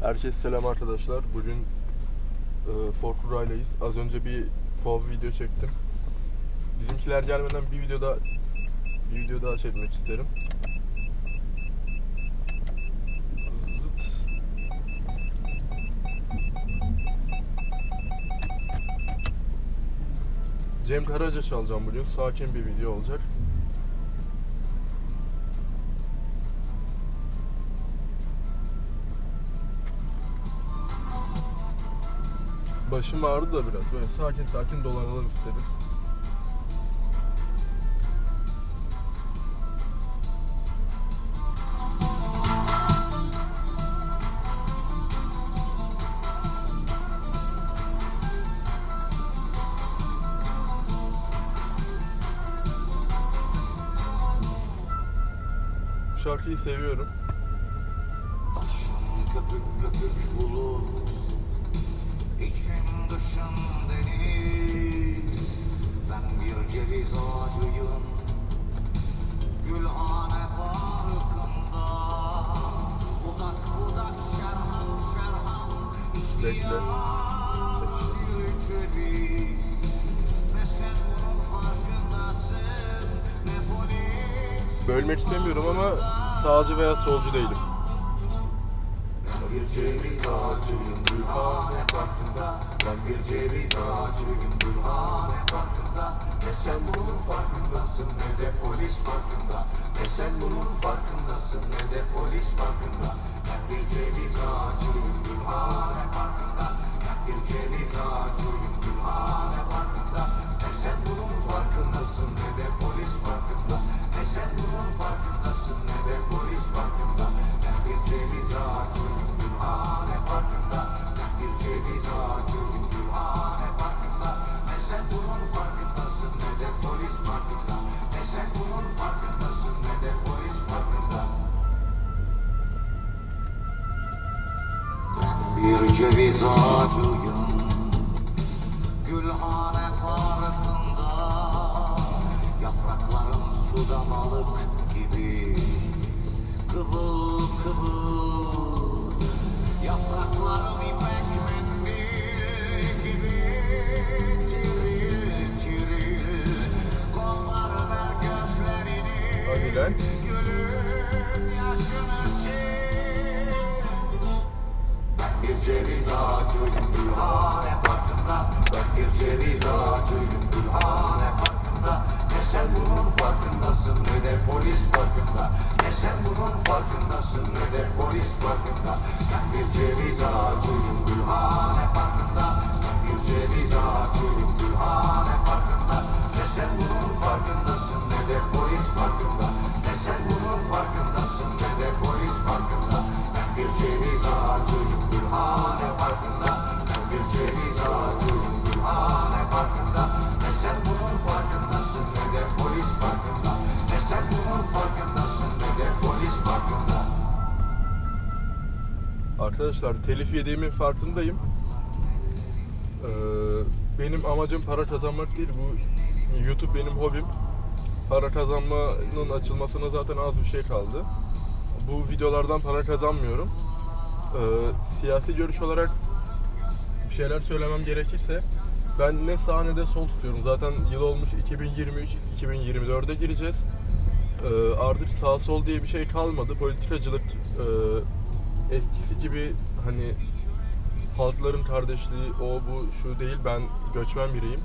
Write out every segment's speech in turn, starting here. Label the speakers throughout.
Speaker 1: Herkese selam arkadaşlar. Bugün e, Forkrura'ylayız. Az önce bir POV video çektim. Bizimkiler gelmeden bir video daha bir video daha çekmek isterim. Cem Karaca çalacağım bugün. Sakin bir video olacak. Başım ağrıdı da biraz. Böyle sakin sakin dolanalım istedim. Şarkıyı seviyorum. Bölmek istemiyorum ama sağcı veya solcu değilim.
Speaker 2: Bir ceviz ağacıyım Gülhane parkında Ben bir ceviz ağacıyım Gülhane parkında Ne sen bunun farkındasın ne de polis farkında Ne sen bunun farkındasın ceviz ağacıyım. Gülhane parkında Yapraklarım suda balık gibi. Kıvıl kıvıl Yapraklarım ipek mendil gibi. Tiril tiril Kollar ver gözlerini
Speaker 1: Hadi lan.
Speaker 2: Gülün yaşını sil sen bunun farkındasın ne de polis farkında. Ne sen bunun farkındasın ne de polis farkında. Ben bir ceviz ağacıyım Gülhane parkında
Speaker 1: Arkadaşlar telif yediğimin farkındayım. Ee, benim amacım para kazanmak değil. Bu YouTube benim hobim. Para kazanmanın açılmasına zaten az bir şey kaldı. Bu videolardan para kazanmıyorum. Ee, siyasi görüş olarak bir şeyler söylemem gerekirse ben ne sağ ne de sol tutuyorum. Zaten yıl olmuş 2023, 2024'e gireceğiz. Ee, artık sağ sol diye bir şey kalmadı. Politikacılık e, eskisi gibi hani halkların kardeşliği o bu şu değil. Ben göçmen biriyim.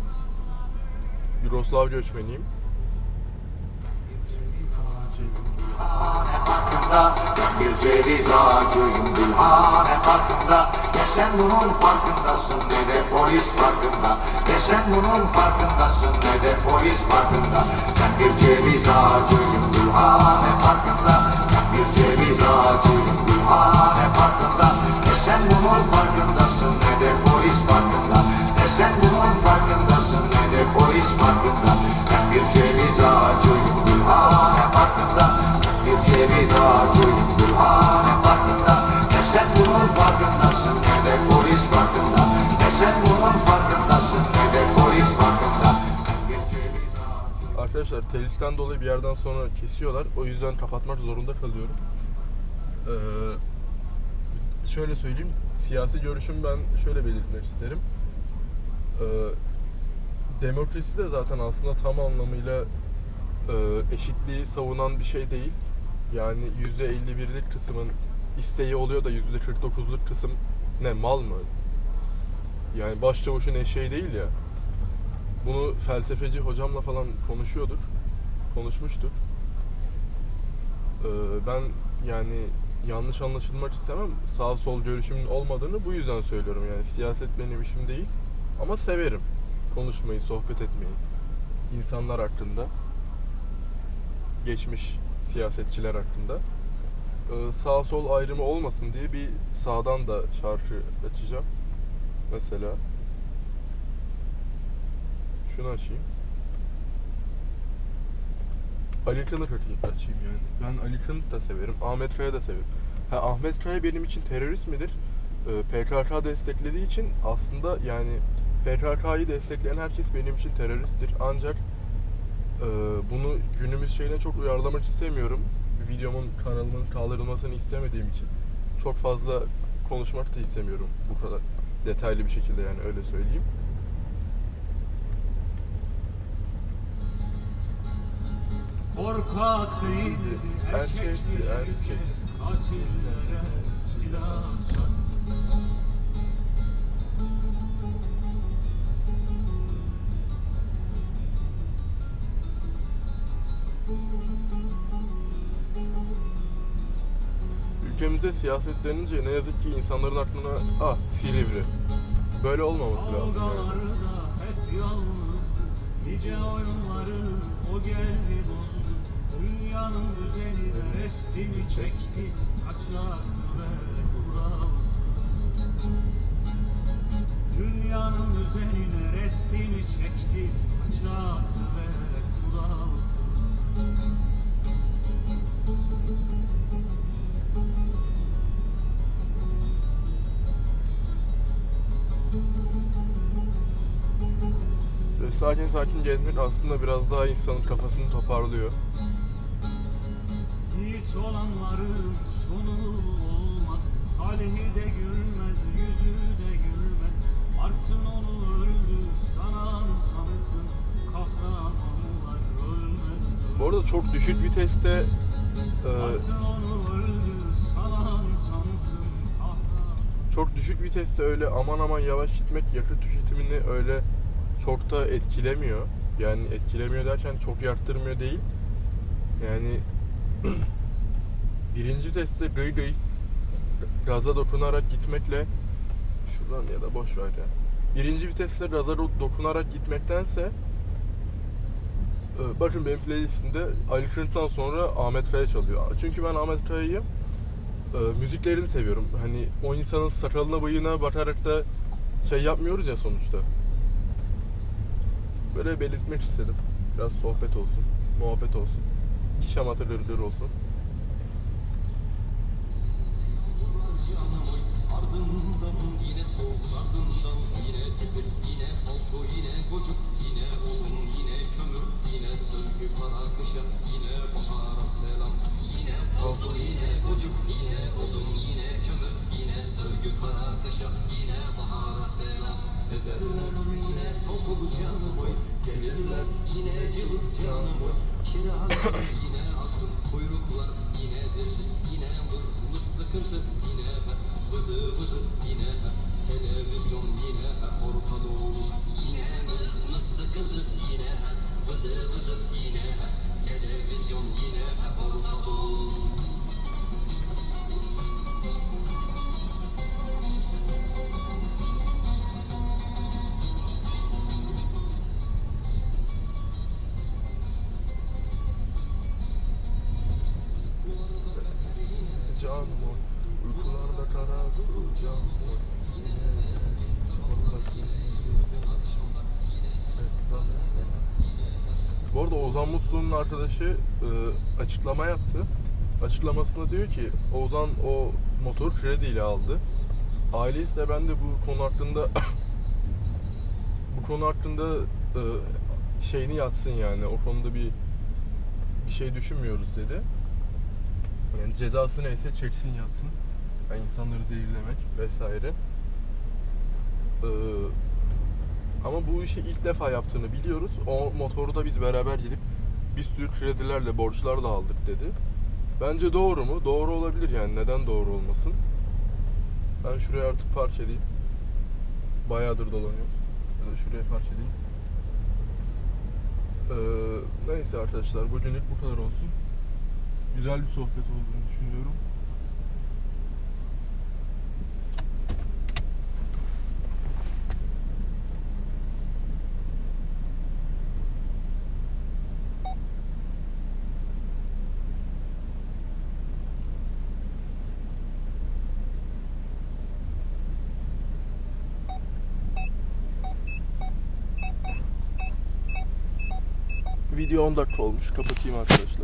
Speaker 1: Yugoslav göçmeniyim.
Speaker 2: Ceviz ağacıyım Gülhane parkında Ne sen bunun farkındasın ne de polis farkında Ne sen bunun farkındasın ne de polis farkında Ben bir ceviz ağacıyım Gülhane parkında
Speaker 1: Arkadaşlar teliften dolayı bir yerden sonra kesiyorlar. O yüzden kapatmak zorunda kalıyorum. Ee, şöyle söyleyeyim. Siyasi görüşüm ben şöyle belirtmek isterim. Ee, demokrasi de zaten aslında tam anlamıyla e, eşitliği savunan bir şey değil. Yani %51'lik kısmın isteği oluyor da %49'luk kısım ne mal mı? Yani başçavuşun eşeği değil ya. Bunu felsefeci hocamla falan konuşuyorduk. Konuşmuştuk. Ee, ben yani yanlış anlaşılmak istemem. Sağ sol görüşümün olmadığını bu yüzden söylüyorum. Yani siyaset benim işim değil. Ama severim konuşmayı, sohbet etmeyi. insanlar hakkında. Geçmiş siyasetçiler hakkında. Ee, sağ sol ayrımı olmasın diye bir sağdan da şarkı açacağım. Mesela. Şunu açayım. Ali Kınık açayım yani. Ben Ali Kınık da severim. Ahmet Kaya da severim. Ha, Ahmet Kaya benim için terörist midir? Ee, PKK desteklediği için aslında yani PKK'yı destekleyen herkes benim için teröristtir. Ancak e, bunu günümüz şeyine çok uyarlamak istemiyorum. Videomun kanalımın kaldırılmasını istemediğim için çok fazla konuşmak da istemiyorum bu kadar detaylı bir şekilde yani öyle söyleyeyim.
Speaker 3: Korkak değildi
Speaker 1: Erkekti,
Speaker 3: erkekti
Speaker 1: erkek.
Speaker 3: erkek Katillere
Speaker 1: Ülkemize siyaset denince ne yazık ki insanların aklına ah Silivri. Böyle olmaması lazım yani.
Speaker 3: Hep yalnızdı Nice oyunları o geldi bozdu Dünyanın düzeni de restini çekti Kaçak ve kuralsız Dünyanın düzenine restini çekti Kaçak ve kuralsız
Speaker 1: sakin sakin gezmek aslında biraz daha insanın kafasını toparlıyor.
Speaker 3: Yiğit olanların sonu olmaz. Talihi de gülmez, yüzü de gülmez. Varsın onu öldü, sanan sanırsın Kahramanlar ölmez.
Speaker 1: Bu arada çok düşük viteste e,
Speaker 3: Varsın onu öldü, sanan sanırsın
Speaker 1: çok düşük viteste öyle aman aman yavaş gitmek yakıt tüketimini öyle çok da etkilemiyor. Yani etkilemiyor derken çok yarttırmıyor değil. Yani birinci testte gıy gıy gaza dokunarak gitmekle şuradan ya da boş ver ya. Birinci viteste gaza do- dokunarak gitmektense e, bakın benim playlistimde Ali Kırık'tan sonra Ahmet Kaya çalıyor. Çünkü ben Ahmet Kaya'yı e, müziklerini seviyorum. Hani o insanın sakalına bıyığına bakarak da şey yapmıyoruz ya sonuçta. Böyle belirtmek istedim. Biraz sohbet olsun, muhabbet olsun. Şamata gırgır olsun.
Speaker 4: Yine bahara selam Ederler yine toplu canım oy Gelirler yine cılız canım oy Kiralar yine asıl kuyruklar yine desin. Yine vız vız sıkıntı yine ver Vıdı vıdı yine ver Televizyon yine ver Orta Doğu yine vız vız sıkıntı yine ver Vıdı vıdı yine ver Televizyon yine ver Orta Doğu
Speaker 1: arada Ozan Muslu'nun arkadaşı e, açıklama yaptı. Açıklamasında diyor ki Ozan o motor krediyle aldı. Ailesi de ben de bu konu hakkında bu konu hakkında e, şeyini yatsın yani o konuda bir bir şey düşünmüyoruz dedi. Yani cezası neyse çeksin yatsın. Yani insanları zehirlemek vesaire. Ee, ama bu işi ilk defa yaptığını biliyoruz. O motoru da biz beraber gidip bir sürü kredilerle, borçlarla aldık dedi. Bence doğru mu? Doğru olabilir yani. Neden doğru olmasın? Ben şuraya artık park edeyim. Bayağıdır dolanıyoruz. Şuraya park edeyim. Ee, neyse arkadaşlar bugünlük bu kadar olsun. Güzel bir sohbet olduğunu düşünüyorum. Video 10 dakika olmuş. Kapatayım arkadaşlar.